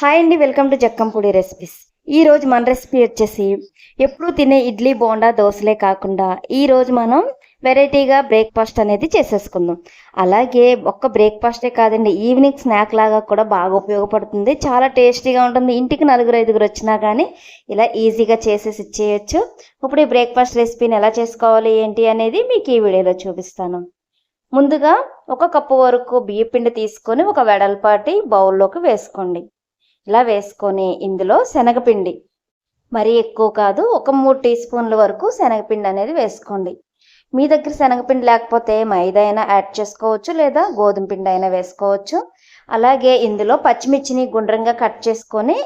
Hi అండి welcome to Jakkampudi recipes ఈరోజు మన రెసిపీ వచ్చేసి ఎప్పుడు తినే ఇడ్లీ బోండా దోశలే కాకుండా ఈరోజు మనం వెరైటీగా బ్రేక్ఫాస్ట్ అనేది చేసేసుకుందాం. అలాగే ఒక్క బ్రేక్ఫాస్టే కాదండి ఈవినింగ్ స్నాక్ లాగా కూడా బాగా ఉపయోగపడుతుంది. చాలా టేస్టీగా ఉంటుంది. ఇంటికి నలుగురు ఐదుగురు వచ్చినా కానీ ఇలా ఈజీగా చేసేసి ఇచ్చేయచ్చు. ఇప్పుడు ఈ బ్రేక్ఫాస్ట్ రెసిపీని ఎలా చేసుకోవాలి ఏంటి అనేది మీకు ఈ వీడియోలో చూపిస్తాను. ముందుగా ఒక కప్పు వరకు బియ్య పిండి తీసుకొని ఒక వెడల్పాటి బౌల్లోకి వేసుకోండి. ఇలా వేసుకొని ఇందులో శనగపిండి. మరీ ఎక్కువ కాదు ఒక మూడు టీ స్పూన్ల వరకు శనగపిండి అనేది వేసుకోండి. మీ దగ్గర శనగపిండి లేకపోతే మైదా అయినా యాడ్ చేసుకోవచ్చు లేదా గోధుమ పిండి అయినా వేసుకోవచ్చు. అలాగే ఇందులో పచ్చిమిర్చిని గుండ్రంగా కట్ చేసుకొని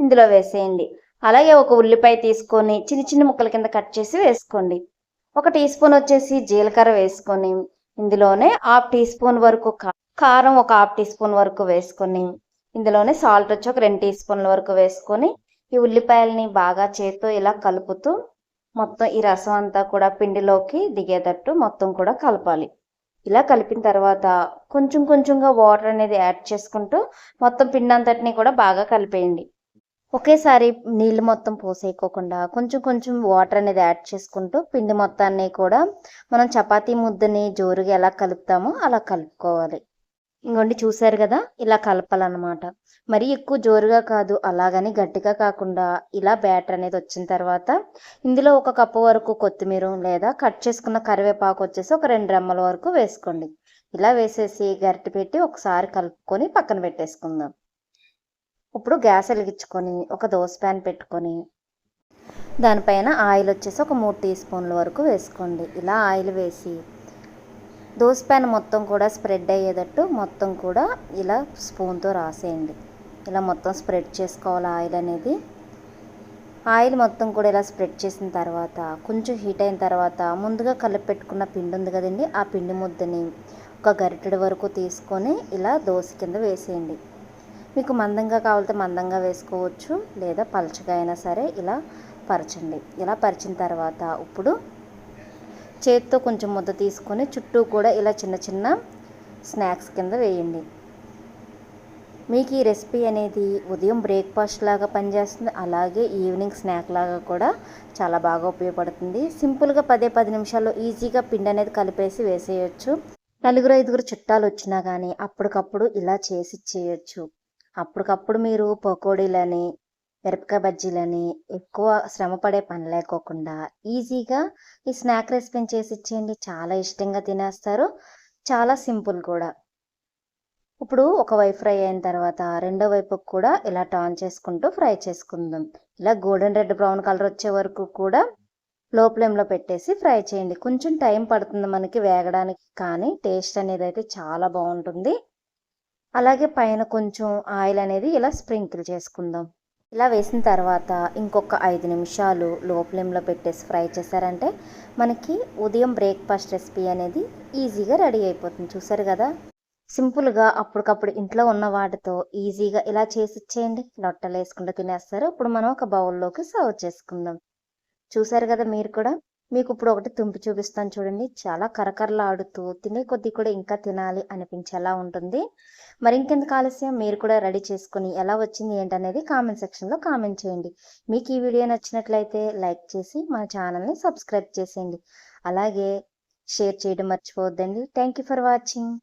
ఇందులో వేసేయండి. అలాగే ఒక ఉల్లిపాయ తీసుకొని చిన్న చిన్న ముక్కల కింద కట్ చేసి వేసుకోండి. ఒక టీ స్పూన్ వచ్చేసి జీలకర్ర వేసుకొని ఇందులోనే హాఫ్ టీ స్పూన్ వరకు కారం ఒక హాఫ్ టీ స్పూన్ వరకు వేసుకొని ఇందులోనే సాల్ట్ వచ్చి ఒక రెండు టీ స్పూన్ల వరకు వేసుకొని ఈ ఉల్లిపాయలని బాగా చేత్తో ఇలా కలుపుతూ మొత్తం ఈ రసం అంతా కూడా పిండిలోకి దిగేటట్టు మొత్తం కూడా కలపాలి. ఇలా కలిపిన తర్వాత కొంచెం కొంచెంగా వాటర్ అనేది యాడ్ చేసుకుంటూ మొత్తం పిండి అంతటిని కూడా బాగా కలిపేయండి. ఒకేసారి నీళ్ళు మొత్తం పోసేయకోకుండా కొంచెం కొంచెం వాటర్ అనేది యాడ్ చేసుకుంటూ పిండి మొత్తాన్ని కూడా మనం చపాతీ ముద్దని జోరుగా ఎలా కలుపుతామో అలా కలుపుకోవాలి. ఇంకోండి చూసారు కదా ఇలా కలపాలన్నమాట. మరీ ఎక్కువ జోరుగా కాదు అలాగని గట్టిగా కాకుండా ఇలా బ్యాటర్ అనేది వచ్చిన తర్వాత ఇందులో ఒక కప్పు వరకు కొత్తిమీర లేదా కట్ చేసుకున్న కరివేపాకు వచ్చేసి ఒక రెండు రెమ్మల వరకు వేసుకోండి. ఇలా వేసేసి గరిటె పెట్టి ఒకసారి కలుపుకొని పక్కన పెట్టేసుకుందాం. ఇప్పుడు గ్యాస్ వెలిగించుకొని ఒక దోశ ప్యాన్ పెట్టుకొని దానిపైన ఆయిల్ వచ్చేసి ఒక మూడు టీ స్పూన్ల వరకు వేసుకోండి. ఇలా ఆయిల్ వేసి దోశ పాన్ మొత్తం కూడా స్ప్రెడ్ అయ్యేటట్టు మొత్తం కూడా ఇలా స్పూన్తో రాసేయండి. ఇలా మొత్తం స్ప్రెడ్ చేసుకోవాలి ఆయిల్ అనేది. ఆయిల్ మొత్తం కూడా ఇలా స్ప్రెడ్ చేసిన తర్వాత కొంచెం హీట్ అయిన తర్వాత ముందుగా కలిపి పెట్టుకున్న పిండి ఉంది కదండి ఆ పిండి ముద్దని ఒక గరిటెడు వరకు తీసుకొని ఇలా దోశ కింద వేసేయండి. మీకు మందంగా కావాలంటే మందంగా వేసుకోవచ్చు లేదా పలచగా అయినా సరే ఇలా పరచండి. ఇలా పరిచిన తర్వాత ఇప్పుడు చేత్తో కొంచెం ముద్ద తీసుకొని చుట్టూ కూడా ఇలా చిన్న చిన్న స్నాక్స్ కింద వేయండి. మీకు ఈ రెసిపీ అనేది ఉదయం బ్రేక్ఫాస్ట్ లాగా పనిచేస్తుంది. అలాగే ఈవినింగ్ స్నాక్ లాగా కూడా చాలా బాగా ఉపయోగపడుతుంది. సింపుల్గా పదే పది నిమిషాల్లో ఈజీగా పిండి అనేది కలిపేసి వేసేయచ్చు. నలుగురు ఐదుగురు చుట్టాలు వచ్చినా కానీ అప్పటికప్పుడు ఇలా చేసి చేయొచ్చు అప్పటికప్పుడు మీరు పకోడీలని మిరపకాయ బజ్జీలని ఎక్కువ శ్రమ పడే పని లేకోకుండా ఈజీగా ఈ స్నాక్ రెసిపీని చేసి ఇచ్చేయండి. చాలా ఇష్టంగా తినేస్తారు. చాలా సింపుల్ కూడా. ఇప్పుడు ఒక వైపు ఫ్రై అయిన తర్వాత రెండో వైపుకు కూడా ఇలా టర్న్ చేసుకుంటూ ఫ్రై చేసుకుందాం. ఇలా గోల్డెన్ రెడ్ బ్రౌన్ కలర్ వచ్చే వరకు కూడా లో ఫ్లేమ్లో పెట్టేసి ఫ్రై చేయండి. కొంచెం టైం పడుతుంది మనకి వేగడానికి కానీ టేస్ట్ అనేది అయితే చాలా బాగుంటుంది. అలాగే పైన కొంచెం ఆయిల్ అనేది ఇలా స్ప్రింకిల్ చేసుకుందాం. ఇలా వేసిన తర్వాత ఇంకొక ఐదు నిమిషాలు లో ఫ్లేమ్లో పెట్టేసి ఫ్రై చేశారంటే మనకి ఉదయం బ్రేక్ఫాస్ట్ రెసిపీ అనేది ఈజీగా రెడీ అయిపోతుంది. చూసారు కదా? సింపుల్గా అప్పటికప్పుడు ఇంట్లో ఉన్న వాటితో ఈజీగా ఇలా చేసి ఇచ్చేయండి. లొట్టలు వేసుకుంటూ తినేస్తారు. ఇప్పుడు మనం ఒక బౌల్లోకి సర్వ్ చేసుకుందాం. చూసారు కదా మీరు కూడా? మీకు ఇప్పుడు ఒకటి తుంపి చూపిస్తాను చూడండి. చాలా కరకరలాడుతూ తినే కొద్దీ కూడా ఇంకా తినాలి అనిపించేలా ఉంటుంది. మరి ఇంకెందుకు ఆలస్యం? మీరు కూడా రెడీ చేసుకుని ఎలా వచ్చింది ఏంటనేది కామెంట్ సెక్షన్లో కామెంట్ చేయండి. మీకు ఈ వీడియో నచ్చినట్లయితే లైక్ చేసి మా ఛానల్ని సబ్స్క్రైబ్ చేసేయండి. అలాగే షేర్ చేయడం మర్చిపోవద్దండి. Thank you for watching.